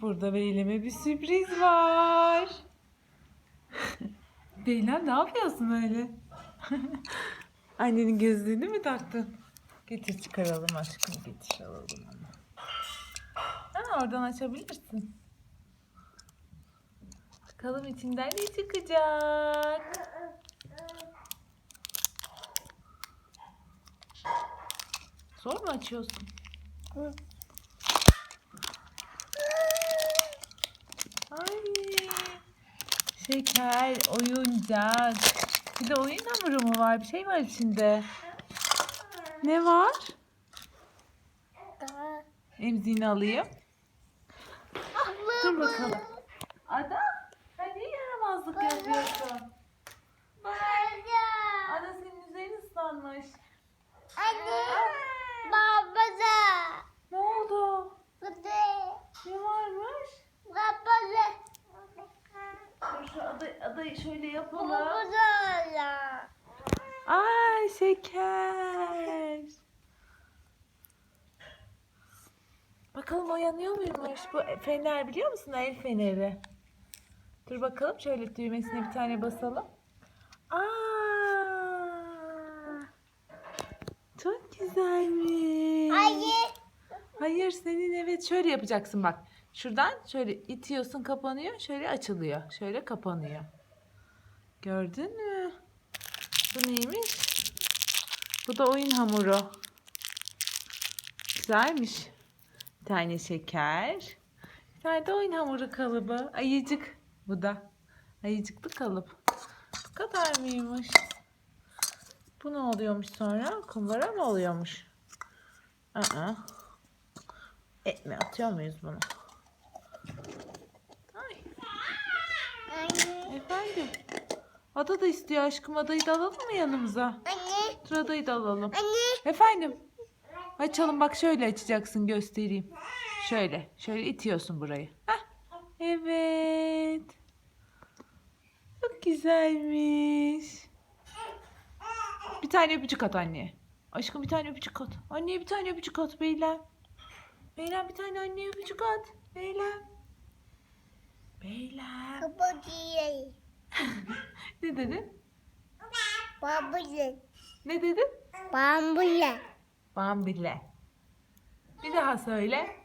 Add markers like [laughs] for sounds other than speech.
Burada Beylem'e bir sürpriz var. [laughs] Beylem ne yapıyorsun öyle? [laughs] Annenin gözlüğünü mü taktın? Getir çıkaralım aşkım getir alalım onu. Ha, oradan açabilirsin. Bakalım içinden ne çıkacak? Zor mu açıyorsun? Ay. Şeker, oyuncak. Bir de oyun hamuru mu var? Bir şey var içinde. Ne var? Emziğini alayım. Dur bakalım. Ada, sen niye yaramazlık yapıyorsun? Ada senin üzerin ıslanmış. Ne oldu? Ne varmış? Adayı, adayı şöyle yapalım. Ay şeker. Bakalım o yanıyor muymuş? Bu fener biliyor musun? El feneri. Dur bakalım şöyle düğmesine bir tane basalım. Aa! Çok güzelmiş. Hayır senin evet şöyle yapacaksın bak. Şuradan şöyle itiyorsun kapanıyor. Şöyle açılıyor. Şöyle kapanıyor. Gördün mü? Bu neymiş? Bu da oyun hamuru. Güzelmiş. Bir tane şeker. Bir tane de oyun hamuru kalıbı. Ayıcık. Bu da. Ayıcıklı kalıp. Bu kadar mıymış? Bu ne oluyormuş sonra? Kumbara mı oluyormuş? Aa. Et mi atıyor muyuz bunu? Ay, efendim. Ada da istiyor aşkım. Adayı da alalım mı yanımıza? Dur adayı da alalım. Efendim. Açalım bak şöyle açacaksın göstereyim. Şöyle. Şöyle itiyorsun burayı. Heh. Evet. Çok güzelmiş. Bir tane öpücük at anneye. Aşkım bir tane öpücük at. Anneye bir tane öpücük at Beylem. Beylem bir tane anneye öpücük at. Beylem. Beylem. Ne dedin? Ne dedin? Bambuya. Bambile. Bir daha söyle.